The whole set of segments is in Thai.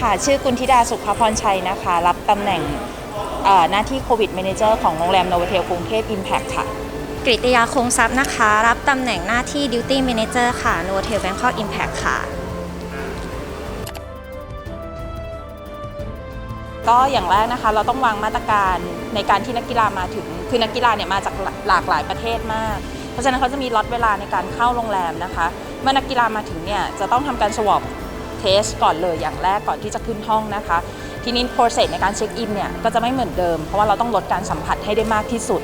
ค่ะ ชื่อกุลธิดาสุขพรชัยนะคะ รับตำแหน่งเอ่อหน้าที่โควิด m ม n เจอร์ของโรงแรมโนเวเทลกรุงเทพ Impact ค่ะ กริตยาคงทรัพย์นะคะ รับตำแหน่งหน้าที่ Duty Manager ค่ะ n o v o t e l Bangkok Impact ค่ะ ก็อย่างแรกนะคะ เราต้องวางมาตรการในการที่นักกีฬามาถึง คือนักกีฬาเนี่ยมาจากหลากหลายประเทศมาก เพราะฉะนั้นเขาจะมีล็อตเวลาในการเข้าโรงแรมนะคะ เมื่อนักกีฬามาถึงเนี่ยจะต้องทำการสวอป เทสก่อนเลยอย่างแรกก่อนที่จะขึ้นห้องนะคะ ทีนี้โปรเซสในการเช็คอินเนี่ยก็จะไม่เหมือนเดิม เพราะว่าเราต้องลดการสัมผัสให้ได้มากที่สุด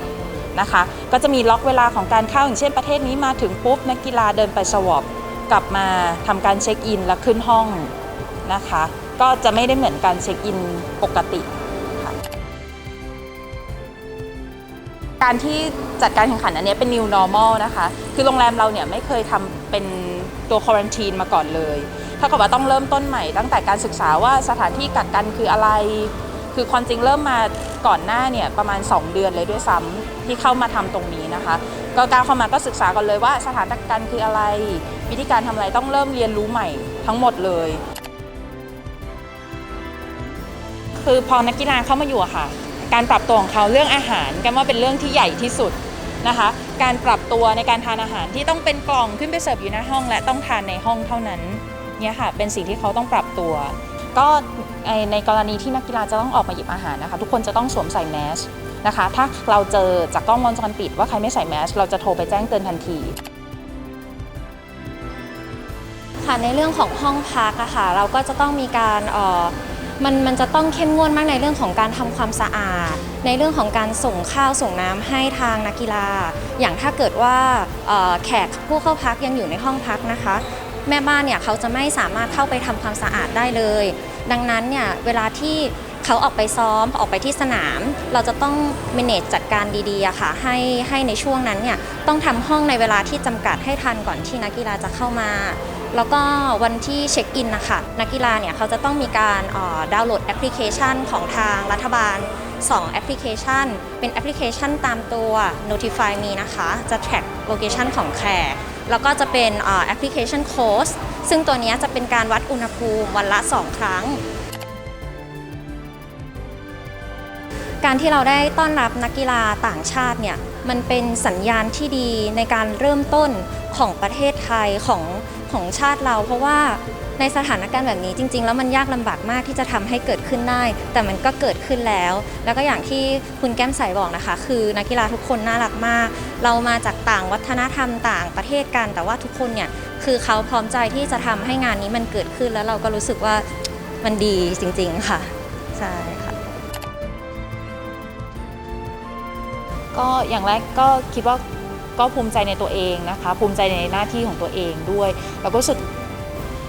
นะคะ ก็จะมีล็อกเวลาของการเข้าอย่างเช่นประเทศนี้มาถึงปุ๊บนักกีฬาเดินไปสวอปกลับมาทำการเช็คอินแล้วขึ้นห้องนะคะ ก็จะไม่ได้เหมือนการเช็คอินปกติการที่จัดการแข่งขันอันนี้เป็น new normal นะคะ คือโรงแรมเราเนี่ยไม่เคยทำเป็นตัวคว r รันทีนมาก่อนเลย ท่ากับว่าต้องเริ่มต้นใหม่ ตั้งแต่การศึกษาว่าสถานที่กักกันคืออะไร คือความจริงเริ่มมาก่อนหน้าเนี่ยประมาณ 2 เดือนเลยด้วยซ้ำที่เข้ามาทำตรงนี้นะคะ ก็ก้าวเข้ามาก็ศึกษาก่อนเลยว่าสถานกักกันคืออะไร วิธีการทำอะไรต้องเริ่มเรียนรู้ใหม่ทั้งหมดเลย คือพอนักกีฬาเข้ามาอยู่อะค่ะ การปรับตัวของเขาเรื่องอาหารกันว่าเป็นเรื่องที่ใหญ่ที่สุดนะคะการปรับตัวในการทานอาหารที่ต้องเป็นกล่องขึ้นไปเสิร์ฟอยู่หน้าห้อง และต้องทานในห้องเท่านั้น เนี่ยค่ะเป็นสิ่งที่เขาต้องปรับตัว ก็ในกรณีที่นักกีฬาจะต้องออกมาหยิบอาหารนะคะ ทุกคนจะต้องสวมใส่แมสนะคะ ถ้าเราเจอจากกล้องวงจรปิดว่าใครไม่ใส่แมสเราจะโทรไปแจ้งเตือนทันทีค่ะในเรื่องของห้องพักอะค่ะเราก็จะต้องมีการอ่อมันมันจะต้องเข้มงวดมากในเรื่องของการทำความสะอาด ในเรื่องของการส่งข้าวส่งน้ำให้ทางนักกีฬา อย่างถ้าเกิดว่าแขกผู้เข้าพักยังอยู่ในห้องพักนะคะ แม่บ้านเนี่ยเขาจะไม่สามารถเข้าไปทำความสะอาดได้เลย ดังนั้นเนี่ยเวลาที่เขาออกไปซ้อมออกไปที่สนาม เราจะต้อง manage จัดการดีๆค่ะให้ให้ในช่วงนั้นเนี่ยต้องทำห้องในเวลาที่จำกัดให้ทันก่อนที่นักกีฬาจะเข้ามาแล้วก็วันที่เช็คอินนะคะนักกีฬาเนี่ยเขาจะต้องมีการดาวน์โหลดแอปพลิเคชันของทางรัฐบาล 2 แอปพลิเคชัน เป็นแอปพลิเคชันตามตัว Notify Me นะคะ จะ track location ของแขก แล้วก็จะเป็นแอปพลิเคชันโค้สซึ่งตัวนี้จะเป็นการวัดอุณหภูมิวันละ 2 ครั้ง การที่เราได้ต้อนรับนักกีฬาต่างชาติเนี่ยมันเป็นสัญญาณที่ดีในการเริ่มต้นของประเทศไทยของของชาติเรา เพราะว่า ในสถานการณ์แบบนี้จริง ๆ แล้วมันยากลำบากมากที่จะทำให้เกิดขึ้นได้ แต่มันก็เกิดขึ้นแล้ว แล้วก็อย่างที่คุณแก้มใสบอกนะคะ คือนักกีฬาทุกคนน่ารักมาก เรามาจากต่างวัฒนธรรมต่างประเทศกัน แต่ว่าทุกคนเนี่ยคือเขาพร้อมใจที่จะทำให้งานนี้มันเกิดขึ้นแล้วเราก็รู้สึกว่ามันดีจริง ๆ ค่ะใช่ค่ะก็อย่างแรกก็คิดว่าก็ภูมิใจในตัวเองนะคะ ภูมิใจในหน้าที่ของตัวเองด้วย แล้วก็รู้สึก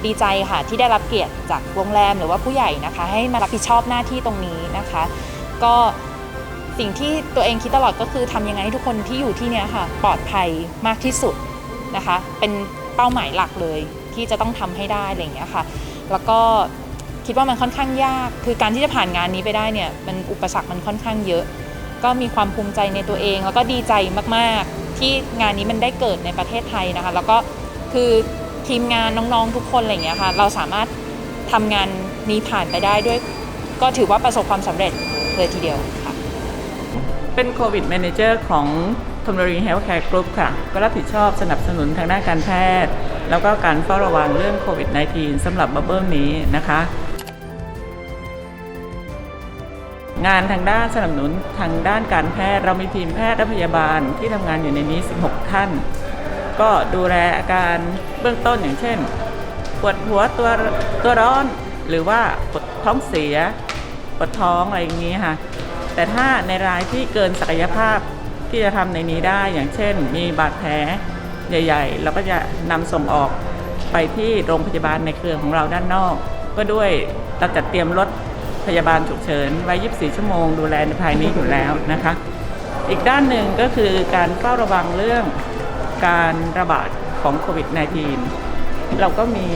ดีใจค่ะที่ได้รับเกียรติจากโรงแรมหรือว่าผู้ใหญ่นะคะ ให้มารับผิดชอบหน้าที่ตรงนี้นะคะ ก็สิ่งที่ตัวเองคิดตลอดก็คือทำยังไงให้ทุกคนที่อยู่ที่เนี่ยค่ะ ปลอดภัยมากที่สุดนะคะ เป็นเป้าหมายหลักเลยที่จะต้องทำให้ได้อะไรอย่างเงี้ยค่ะ แล้วก็คิดว่ามันค่อนข้างยาก คือการที่จะผ่านงานนี้ไปได้เนี่ยมันอุปสรรคมันค่อนข้างเยอะ ก็มีความภูมิใจในตัวเอง แล้วก็ดีใจมาก ๆ ที่งานนี้มันได้เกิดในประเทศไทยนะคะ แล้วก็คือ ทีมงานน้องๆทุกคนอะไรอย่างเงี้ยค่ะ เราสามารถทำงานนี้ผ่านไปได้ด้วย ก็ถือว่าประสบความสำเร็จเลยทีเดียวค่ะ เป็นโควิด m ม n เจอร์ของ t o m b o r i n Healthcare Group ค่ะ ก็รับผิดชอบสนับสนุนทางด้านการแพทย์ แล้วก็การเฝ้าระวังเรื่องโควิด -19 สำหรับบับเบิลนี้นะคะ งานทางด้านสนับสนุนทางด้านการแพทย์ เรามีทีมแพทย์และพยาบาลที่ทำงานอยู่ในนี้ 16 ท่าน ก็ดูแลอาการเบื้องต้นอย่างเช่น ปวดหัวตัวตัวร้อน หรือว่าปวดท้องเสีย ปวดท้องอะไรอย่างนี้ค่ะ แต่ถ้าในรายที่เกินศักยภาพที่จะทำในนี้ได้อย่างเช่น มีบาดแผลใหญ่ ๆ เราก็จะนำส่งออกไปที่โรงพยาบาลในเครือของเราด้านนอก ก็ด้วยเราจัดเตรียมรถพยาบาลฉุกเฉินไว้ 24 ชั่วโมงดูแลในภายนี้อยู่แล้วนะคะ อีกด้านหนึ่งก็คือการเฝ้าระวังเรื่อง การระบาดของโควิด -19 เราก็มี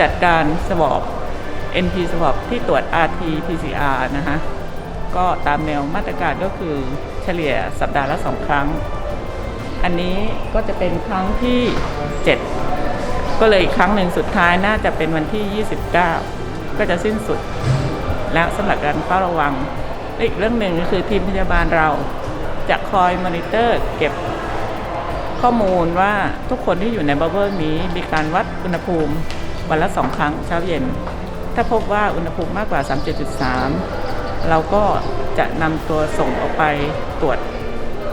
จัดการสวอป NP สวอปที่ตรวจ RT PCR นะคะก็ตามแนวมาตรการก็คือเฉลี่ยสัปดาห์ละสองครั้ง อันนี้ก็จะเป็นครั้งที่ 7 ก็เลยอีกครั้งหนึ่งสุดท้ายน่าจะเป็นวันที่ 29 ก็จะสิ้นสุด แล้วสำหรับการเฝ้าระวัง อีกเรื่องหนึ่งก็คือทีมพยาบาลเราจะคอยมอนิเตอร์เก็บ ข้อมูลว่าทุกคนที่อยู่ในบับเบิลนี้มีการวัดอุณหภูมิวันละสองครั้งเช้าเย็น ถ้าพบว่าอุณหภูมิมากกว่า 37.3 เราก็จะนำตัวส่งออกไปตรวจ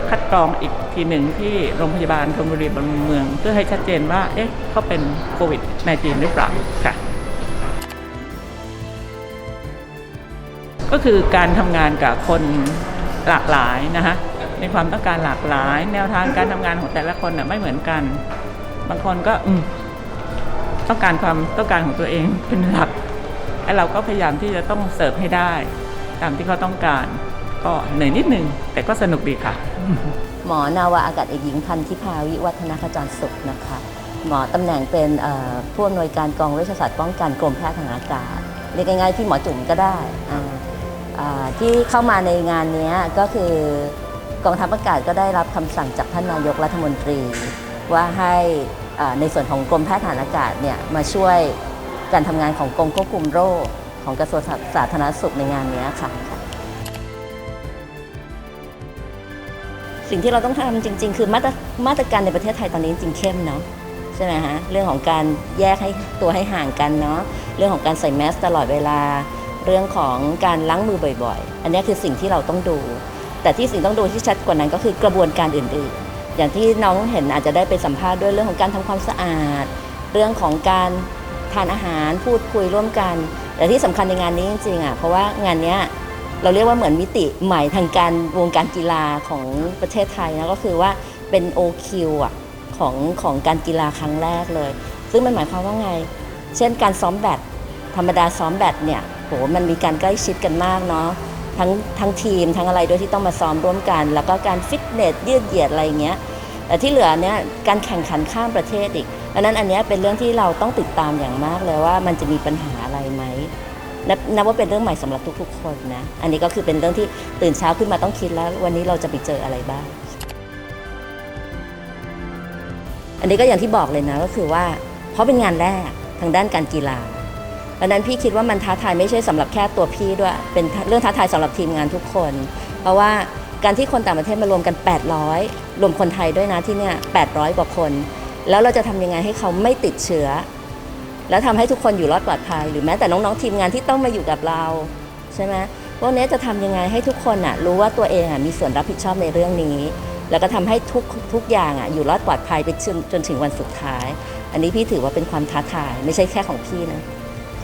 คัดกรองอีกทีหนึ่งที่โรงพยาบาลธนบุรีบำรุงเมือง เพื่อให้ชัดเจนว่า เอ๊ะเขาเป็นโควิด -19 หรือเปล่าค่ะ ก็คือการทำงานกับคนหลากหลายนะคะ ในความต้องการหลากหลาย แนวทางการทำงานของแต่ละคนน่ะไม่เหมือนกัน บางคนก็อืต้องการความต้องการของตัวเองเป็นหลักไอ้เราก็พยายามที่จะต้องเสิร์ฟให้ได้ ตามที่เขาต้องการ ก็เหนื่อยนิดนึง แต่ก็สนุกดีค่ะ หมอนาวาอากาศเอกหญิงพันธิพาวิวัฒนาขจรสุขนะคะ หมอตำแหน่งเป็นผู้อำนวยการกองเวชศาสตร์ป้องกันกรมแพทย์ทางอากาศเรียกง่ายๆพี่หมอจุ๋มก็ได้ที่เข้ามาในงานนี้ก็คือ กองทัพอากาศก็ได้รับคำสั่งจากท่านนายกรัฐมนตรี ว่าให้ในส่วนของกรมแพทย์ทหารอากาศเนี่ยมาช่วยการทำงานของกรมควบคุมโรคของกระทรวงสาธารณสุขในงานนี้ค่ะ สิ่งที่เราต้องทำจริง ๆ คือมาตรมาตรการในประเทศไทยตอนนี้จริงเข้มเนาะใช่ไหมฮะเรื่องของการแยกให้ตัวให้ห่างกันเนาะเรื่องของการใส่แมสตลอดเวลา เรื่องของการล้างมือบ่อยๆ อันนี้คือสิ่งที่เราต้องดู แต่ที่สิ่งต้องดูที่ชัดกว่านั้นก็คือกระบวนการอื่นๆ อย่างที่น้องเห็นอาจจะได้ไปสัมภาษณ์ด้วยเรื่องของการทำความสะอาด เรื่องของการทานอาหารพูดคุยร่วมกัน แต่ที่สำคัญในงานนี้จริงๆอะเพราะว่างานเนี้ยเราเรียกว่าเหมือนมิติใหม่ทางการวงการกีฬาของประเทศไทยนะก็คือว่าเป็น OQ อะของของการกีฬาครั้งแรกเลย ซึ่งมันหมายความว่าไง เช่นการซ้อมแบดธรรมดาซ้อมแบดเนี่ยโหมันมีการใกล้ชิดกันมากเนาะ ทั้งทั้งทีมทั้งอะไรด้วยที่ต้องมาซ้อมร่วมกัน แล้วก็การฟิตเนสยืดเหยียดอะไรอย่างเงี้ยแต่ที่เหลือเนี่ยการแข่งขันข้ามประเทศอีกดังนั้นอันเนี้ยเป็นเรื่องที่เราต้องติดตามอย่างมากเลยว่ามันจะมีปัญหาอะไรไหมนับนับว่าเป็นเรื่องใหม่สำหรับทุกๆ คนนะ อันนี้ก็คือเป็นเรื่องที่ตื่นเช้าขึ้นมาต้องคิดแล้ว วันนี้เราจะไปเจออะไรบ้าง อันนี้ก็อย่างที่บอกเลยนะก็คือว่า เพราะเป็นงานแรกทางด้านการกีฬา ดังนั้นพี่คิดว่ามันท้าทายไม่ใช่สำหรับแค่ตัวพี่ด้วย เป็นเรื่องท้าทายสำหรับทีมงานทุกคน เพราะว่าการที่คนต่างประเทศมารวมกัน 800 รวมคนไทยด้วยนะที่เนี่ย 800 กว่าคน แล้วเราจะทำยังไงให้เขาไม่ติดเชื้อ แล้วทำให้ทุกคนอยู่รอดปลอดภัย หรือแม้แต่น้องๆทีมงานที่ต้องมาอยู่กับเราใช่ไหมพวกนี้จะทำยังไงให้ทุกคนอะรู้ว่าตัวเองอะมีส่วนรับผิดชอบในเรื่องนี้ แล้วก็ทำให้ทุกทุกอย่างอะอยู่รอดปลอดภัยไปจนจนถึงวันสุดท้าย อันนี้พี่ถือว่าเป็นความท้าทาย ไม่ใช่แค่ของพี่นะ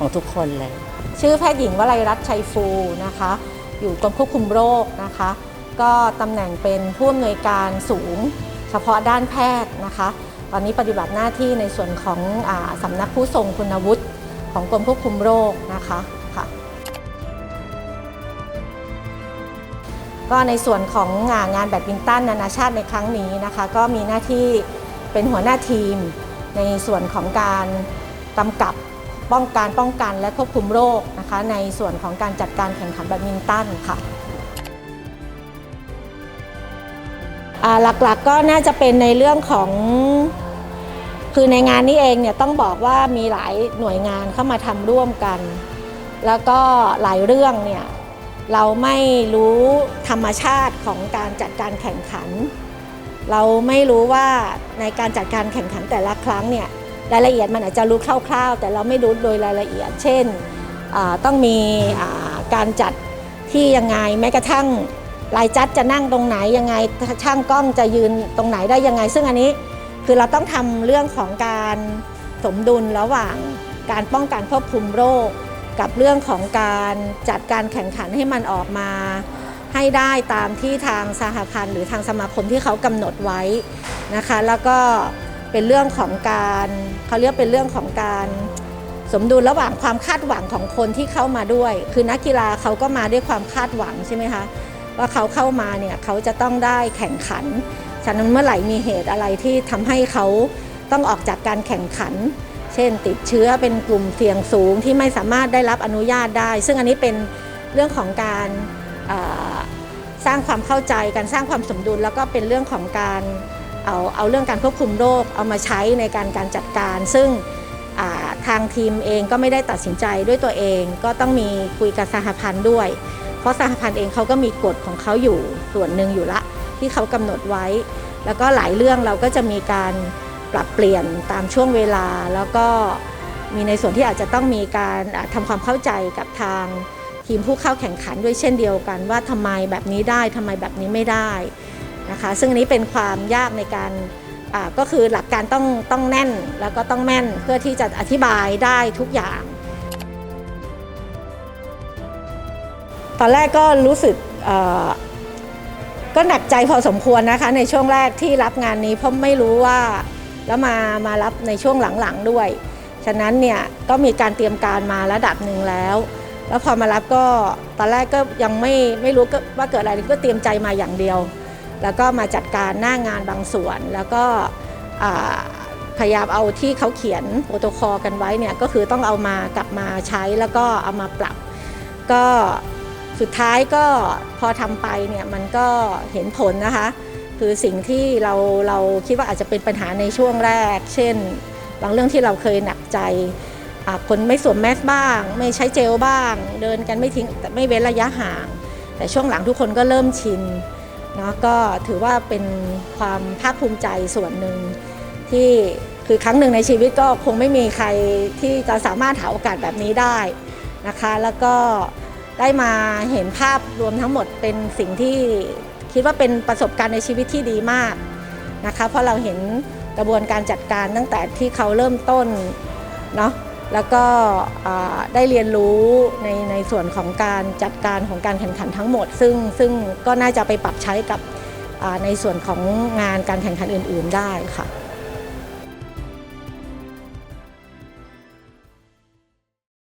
ของทุกคนเลย ชื่อแพทย์หญิงวลัยรัตน์ชัยฟูนะคะ อยู่กรมควบคุมโรคนะคะ ก็ตำแหน่งเป็นผู้อำนวยการสูงเฉพาะด้านแพทย์นะคะ ตอนนี้ปฏิบัติหน้าที่ในส่วนของอสำนักผู้ทรงคุณวุฒิของกรมควบคุมโรคนะคะค่ะก็ในส่วนของงานงานแบดมินตันนานาชาติในครั้งนี้นะคะ ก็มีหน้าที่เป็นหัวหน้าทีม ในส่วนของการกำกับ ป้องกันป้องกันและควบคุมโรคนะคะในส่วนของการจัดการแข่งขันแบดมินตันค่ะหลักๆก็น่าจะเป็นในเรื่องของคือในงานนี้เองเนี่ยต้องบอกว่ามีหลายหน่วยงานเข้ามาทำร่วมกัน แล้วก็หลายเรื่องเนี่ยเราไม่รู้ธรรมชาติของการจัดการแข่งขัน เราไม่รู้ว่าในการจัดการแข่งขันแต่ละครั้งเนี่ย รายละเอียดมันอาจจะรู้คร่าวๆ แต่เราไม่รู้โดยรายละเอียด เช่นต้องมีการจัดที่ยังไงแม้กระทั่งรายจัดจะนั่งตรงไหนยังไงช่างกล้องจะยืนตรงไหนได้ยังไง ซึ่งอันนี้คือเราต้องทำเรื่องของการสมดุลระหว่างการป้องกันควบคุมโรค กับเรื่องของการจัดการแข่งขันให้มันออกมา ให้ได้ตามที่ทางสหพันธ์หรือทางสมาคมที่เขากำหนดไว้นะคะ แล้วก็ เป็นเรื่องของการเขาเรียกเป็นเรื่องของการสมดุลระหว่างความคาดหวังของคนที่เข้ามาด้วย คือนักกีฬาเขาก็มาด้วยความคาดหวังใช่ไหมคะว่าเขาเข้ามาเนี่ยเขาจะต้องได้แข่งขัน ฉะนั้นเมื่อไหร่มีเหตุอะไรที่ทำให้เขาต้องออกจากการแข่งขัน เช่น ติดเชื้อเป็นกลุ่มเสี่ยงสูงที่ไม่สามารถได้รับอนุญาตได้ ซึ่งอันนี้เป็นเรื่องของการสร้างความเข้าใจการสร้างความสมดุลแล้วก็เป็นเรื่องของการ เอาเอาเรื่องการควบคุมโรคเอามาใช้ในการการจัดการ ซึ่งทางทีมเองก็ไม่ได้ตัดสินใจด้วยตัวเอง ก็ต้องมีคุยกับสหพันธ์ด้วย เพราะสหพันธ์เองเขาก็มีกฎของเขาอยู่ส่วนหนึ่งอยู่ละ ที่เขากำหนดไว้ แล้วก็หลายเรื่องเราก็จะมีการปรับเปลี่ยนตามช่วงเวลา แล้วก็มีในส่วนที่อาจจะต้องมีการอ่าทำความเข้าใจกับทางทีมผู้เข้าแข่งขันด้วยเช่นเดียวกัน ว่าทำไมแบบนี้ได้ทำไมแบบนี้ไม่ได้ นะคะ ซึ่งอันนี้เป็นความยากในการก็คือหลักการต้องต้องแน่นแล้วก็ต้องแม่นเพื่อที่จะอธิบายได้ทุกอย่าง ตอนแรกก็รู้สึกก็หนักใจพอสมควรนะคะ ในช่วงแรกที่รับงานนี้เพราะไม่รู้ว่าแล้วมามารับในช่วงหลังๆด้วย ฉะนั้นเนี่ยก็มีการเตรียมการมาระดับหนึ่งแล้ว แล้วพอมารับก็ตอนแรกก็ยังไม่ไม่รู้ว่าเกิดอะไรก็เตรียมใจมาอย่างเดียว แล้วก็มาจัดการหน้างานบางส่วน แล้วก็พยายามเอาที่เขาเขียนโปรโตคอลกันไว้เนี่ยก็คือต้องเอามากลับมาใช้แล้วก็เอามาปรับ ก็สุดท้ายก็พอทำไปเนี่ยมันก็เห็นผลนะคะ คือสิ่งที่เราเราคิดว่าอาจจะเป็นปัญหาในช่วงแรก เช่น บางเรื่องที่เราเคยหนักใจคนไม่สวมแมสบ้าง ไม่ใช้เจลบ้าง เดินกันไม่ทิ้งไม่เว้นระยะห่าง แต่ช่วงหลังทุกคนก็เริ่มชิน นาะก็ถือว่าเป็นความภาคภูมิใจส่วนหนึ่งที่คือครั้งหนึ่งในชีวิตก็คงไม่มีใครที่จะสามารถหาโอกาสแบบนี้ได้นะคะ แล้วก็ได้มาเห็นภาพรวมทั้งหมดเป็นสิ่งที่คิดว่าเป็นประสบการณ์ในชีวิตที่ดีมากนะคะ เพราะเราเห็นกระบวนการจัดการตั้งแต่ที่เขาเริ่มต้นเนาะ แล้วก็ได้เรียนรู้ในในส่วนของการจัดการของการแข่งขันทั้งหมด ซึ่งซึ่งก็น่าจะไปปรับใช้กับในส่วนของงานการแข่งขันอื่น ๆ ได้ค่ะ